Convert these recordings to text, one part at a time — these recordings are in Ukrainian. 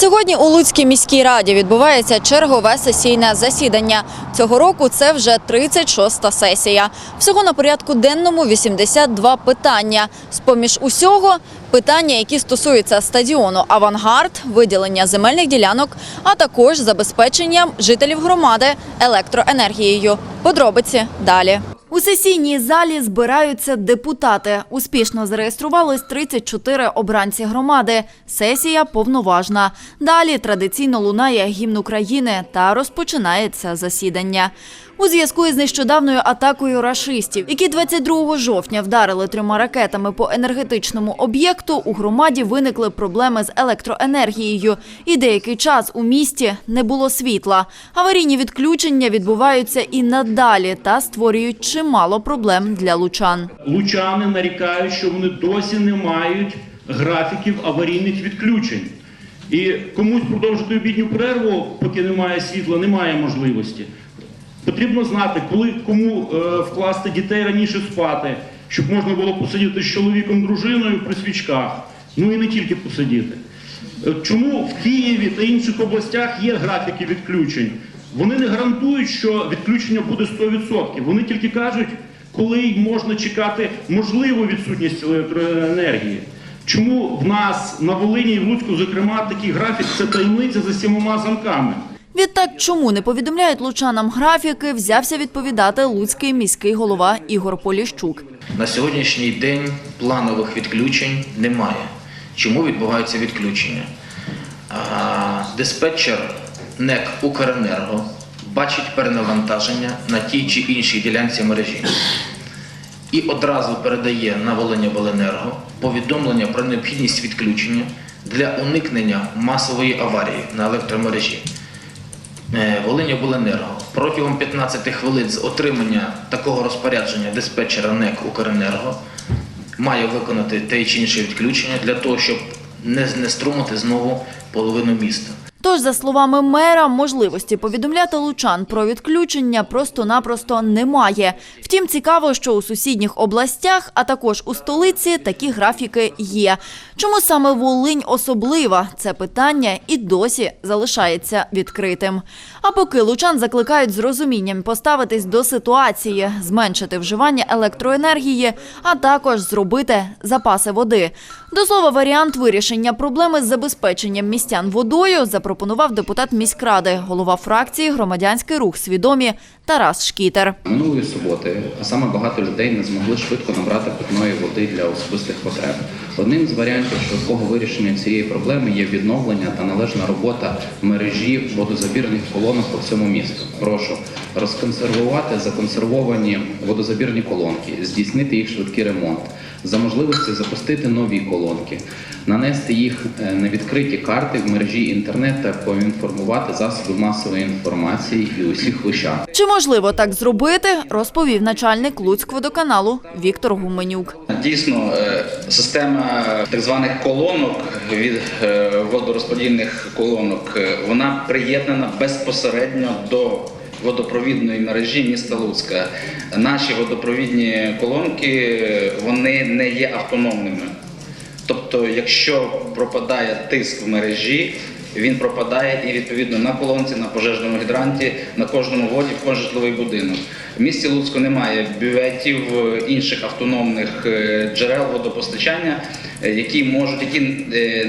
Сьогодні у Луцькій міській раді відбувається чергове сесійне засідання. Цього року це вже 36-та сесія. Всього на порядку денному 82 питання. З-поміж усього питання, які стосуються стадіону Авангард, виділення земельних ділянок, а також забезпечення жителів громади електроенергією. Подробиці далі. У сесійній залі збираються депутати. Успішно зареєструвалось 34 обранці громади. Сесія повноважна. Далі традиційно лунає гімн України та розпочинається засідання. У зв'язку із нещодавною атакою рашистів, які 22 жовтня вдарили трьома ракетами по енергетичному об'єкту, у громаді виникли проблеми з електроенергією. І деякий час у місті не було світла. Аварійні відключення відбуваються і надалі та створюють чимало проблем для лучан. Лучани нарікають, що вони досі не мають графіків аварійних відключень. І комусь продовжити обідню перерву, поки немає світла, немає можливості. Потрібно знати, коли кому е, вкласти дітей раніше спати, щоб можна було посидіти з чоловіком, дружиною при свічках. Ну і не тільки посидіти. Е, Чому в Києві та інших областях є графіки відключень? Вони не гарантують, що відключення буде 100%. Вони тільки кажуть, коли можна чекати можливу відсутність електроенергії. Чому в нас на Волині і в Луцьку, зокрема, такий графік це таємниця за сімома замками? Відтак, чому не повідомляють лучанам графіки, взявся відповідати луцький міський голова Ігор Поліщук. На сьогоднішній день планових відключень немає. Чому відбуваються відключення? Диспетчер НЕК Укренерго бачить перенавантаження на тій чи іншій ділянці мережі і одразу передає на Волиньобленерго повідомлення про необхідність відключення для уникнення масової аварії на електромережі. Е, Волиньобленерго протягом 15 хвилин з отримання такого розпорядження диспетчера НЕК Укренерго має виконати те чи інше відключення для того, щоб не знеструмити знову половину міста. Тож, за словами мера, можливості повідомляти лучан про відключення просто-напросто немає. Втім, цікаво, що у сусідніх областях, а також у столиці, такі графіки є. Чому саме Волинь особлива? Це питання і досі залишається відкритим. А поки лучан закликають з розумінням поставитись до ситуації, зменшити вживання електроенергії, а також зробити запаси води. До слова, варіант вирішення проблеми з забезпеченням містян водою запропонував депутат міськради, голова фракції Громадянський рух свідомі Тарас Шкітер. Минулої суботи саме багато людей не змогли швидко набрати питної води для особистих потреб. Одним з варіантів швидкого вирішення цієї проблеми є відновлення та належна робота мережі водозабірних колонок по всьому місту. Прошу розконсервувати законсервовані водозабірні колонки, здійснити їх швидкий ремонт, за можливості запустити нові колонки, нанести їх е, на відкриті карти в мережі інтернет та поінформувати засоби масової інформації і усіх лучан. Чи можливо так зробити, розповів начальник Луцькводоканалу Віктор Гуменюк. Дійсно, е, система так званих колонок від е, водорозподільних колонок вона приєднана безпосередньо до водопровідної мережі міста Луцька. Наші водопровідні колонки вони не є автономними. Тобто, якщо пропадає тиск в мережі, він пропадає і відповідно на колонці, на пожежному гідранті, на кожному воді, в кожен житловий будинок. В місті Луцьку немає бюветів інших автономних е, джерел водопостачання, е, які можуть, які е,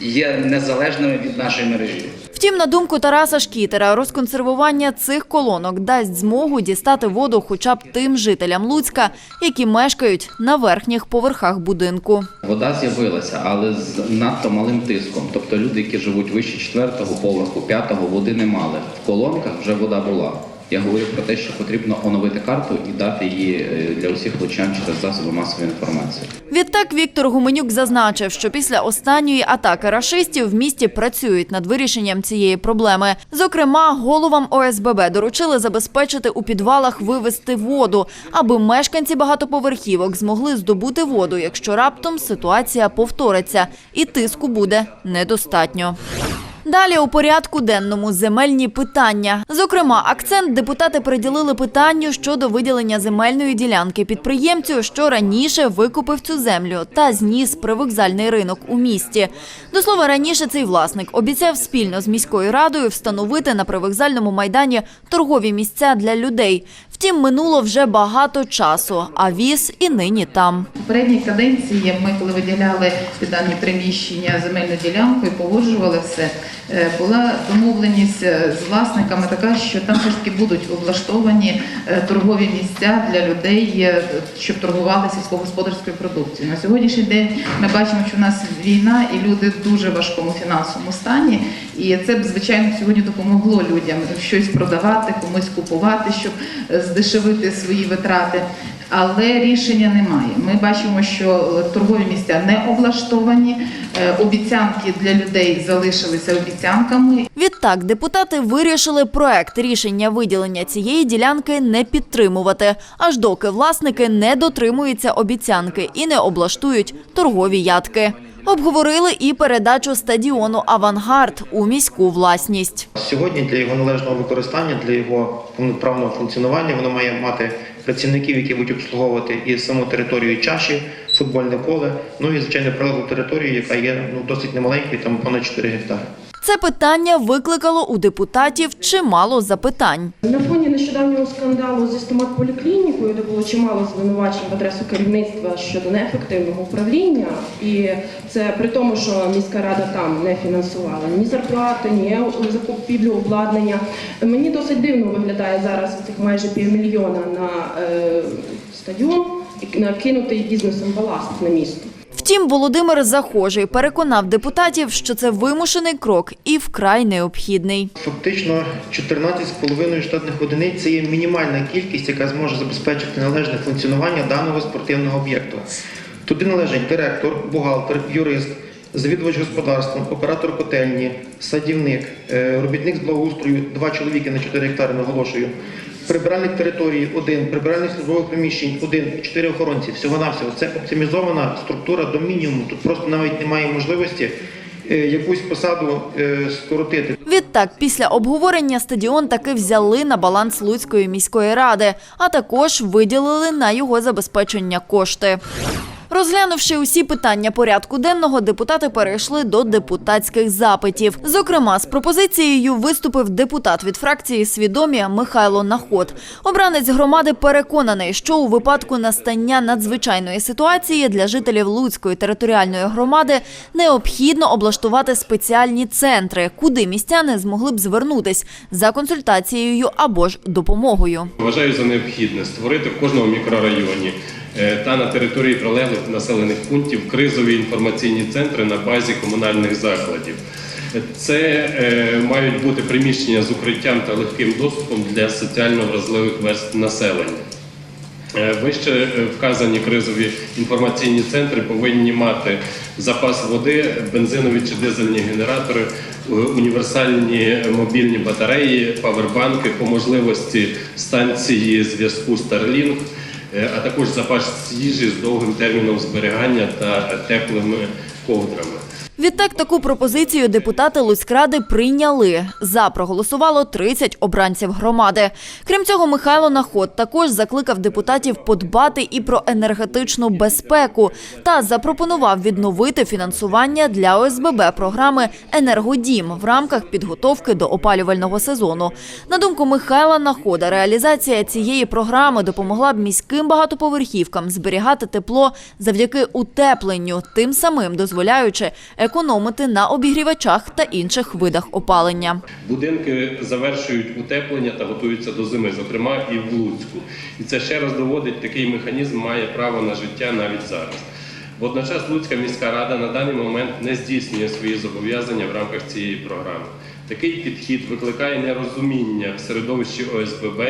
є незалежними від нашої мережі. Втім, на думку Тараса Шкітера, розконсервування цих колонок дасть змогу дістати воду хоча б тим жителям Луцька, які мешкають на верхніх поверхах будинку. Вода з'явилася, але з надто малим тиском. Тобто люди, які живуть вище четвертого поверху, п'ятого, води не мали. В колонках вже вода була. Я говорю про те, що потрібно оновити карту і дати її е, для усіх лучан через засоби масової інформації. Відтак Віктор Гуменюк зазначив, що після останньої атаки рашистів в місті працюють над вирішенням цієї проблеми. Зокрема, головам ОСББ доручили забезпечити у підвалах вивезти воду, аби мешканці багатоповерхівок змогли здобути воду, якщо раптом ситуація повториться і тиску буде недостатньо. Далі у порядку денному земельні питання. Зокрема, акцент депутати приділили питанню щодо виділення земельної ділянки підприємцю, що раніше викупив цю землю та зніс привокзальний ринок у місті. До слова, раніше цей власник обіцяв спільно з міською радою встановити на привокзальному майдані торгові місця для людей. Втім, минуло вже багато часу, а віз і нині там. В попередній каденції ми, коли виділяли під дані приміщення земельну ділянку і погоджували все, е, була домовленість е, з власниками така, що там все ж таки будуть облаштовані е, торгові місця для людей, щоб торгували сільськогосподарською продукцією. На сьогоднішній день ми бачимо, що в нас війна і люди в дуже важкому фінансовому стані. І це б, звичайно, сьогодні допомогло людям щось продавати, комусь купувати, щоб е, здешевити свої витрати. Але рішення немає. Ми бачимо, що торгові місця не облаштовані, е, обіцянки для людей залишилися обіцянками. Відтак, депутати вирішили проект рішення виділення цієї ділянки не підтримувати, аж доки власники не дотримуються обіцянки і не облаштують торгові ядки. Обговорили і передачу стадіону Авангард у міську власність. Сьогодні для його належного використання, для його повноправного функціонування, воно має мати працівників, які будуть обслуговувати і саму територію чаші, футбольне поле, ну і звичайно прилеглу територію, яка є ну досить немаленькою, там понад 4 гектари. Це питання викликало у депутатів чимало запитань. На фоні нещодавнього скандалу зі стоматполіклінікою, де було чимало звинувачень в адресу керівництва щодо неефективного управління, і це при тому, що міська рада там не фінансувала ні зарплати, ні закупівлю обладнання. Мені досить дивно виглядає зараз цих майже півмільйона на е, стадіон і накинутий бізнесом баласт на місто. Втім, Володимир Захожий переконав депутатів, що це вимушений крок і вкрай необхідний. Фактично 14,5 штатних одиниць це є мінімальна кількість, яка зможе забезпечити належне функціонування даного спортивного об'єкту. Туди належать директор, бухгалтер, юрист, завідувач господарством, оператор котельні, садівник, е, робітник з благоустрою, два чоловіки на 4 гектари, наголошую. Прибиральник території один, прибиральних службових приміщень один, чотири охоронці. Всього навсього це оптимізована структура до мінімуму. Тут просто навіть немає можливості е, якусь посаду е, скоротити. Відтак, після обговорення стадіон таки взяли на баланс Луцької міської ради, а також виділили на його забезпечення кошти. Розглянувши усі питання порядку денного, депутати перейшли до депутатських запитів. Зокрема, з пропозицією виступив депутат від фракції свідомі Михайло Наход. Обранець громади переконаний, що у випадку настання надзвичайної ситуації для жителів Луцької територіальної громади необхідно облаштувати спеціальні центри, куди містяни змогли б звернутись за консультацією або ж допомогою. Вважаю за необхідне створити в кожному мікрорайоні та на території прилеглих населених пунктів кризові інформаційні центри на базі комунальних закладів. Це е, мають бути приміщення з укриттям та легким доступом для соціально вразливих верств населення. Е, Вище е, вказані кризові інформаційні центри повинні мати запас води, бензинові чи дизельні генератори, е, універсальні мобільні батареї, павербанки, по можливості станції зв'язку Starlink, е, а також запас їжі з довгим терміном зберігання та теплими ковдрами. Відтак таку пропозицію депутати Луцькради прийняли. За проголосувало 30 обранців громади. Крім цього, Михайло Наход також закликав депутатів подбати і про енергетичну безпеку та запропонував відновити фінансування для ОСББ програми Енергодім в рамках підготовки до опалювального сезону. На думку Михайла Находа, реалізація цієї програми допомогла б міським багатоповерхівкам зберігати тепло завдяки утепленню, тим самим дозволяючи економити на обігрівачах та інших видах опалення. Будинки завершують утеплення та готуються до зими, зокрема і в Луцьку. І це ще раз доводить, такий механізм має право на життя навіть зараз. Водночас Луцька міська рада на даний момент не здійснює свої зобов'язання в рамках цієї програми. Такий підхід викликає нерозуміння в середовищі ОСББ,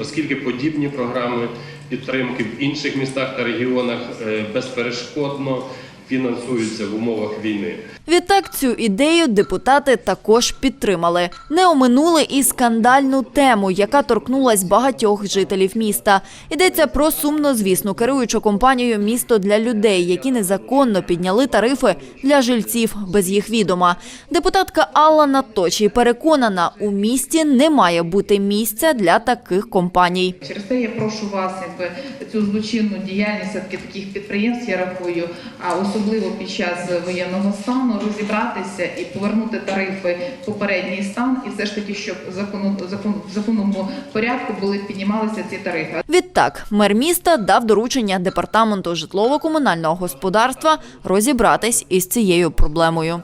оскільки подібні програми підтримки в інших містах та регіонах е, безперешкодно фінансуються в умовах війни. Відтак цю ідею депутати також підтримали. Не оминули і скандальну тему, яка торкнулась багатьох жителів міста. Йдеться про сумнозвісну керуючу компанію Місто для людей, які незаконно підняли тарифи для жильців без їх відома. Депутатка Алла Наточій переконана, у місті не має бути місця для таких компаній. Через те я прошу вас, якби цю злочинну діяльність таких підприємств, я рахую, а особливо під час воєнного стану розібратися і повернути тарифи в попередній стан, і все ж таки, щоб закону, закон, законному порядку були піднімалися ці тарифи. Відтак, мер міста дав доручення департаменту житлово-комунального господарства розібратись із цією проблемою.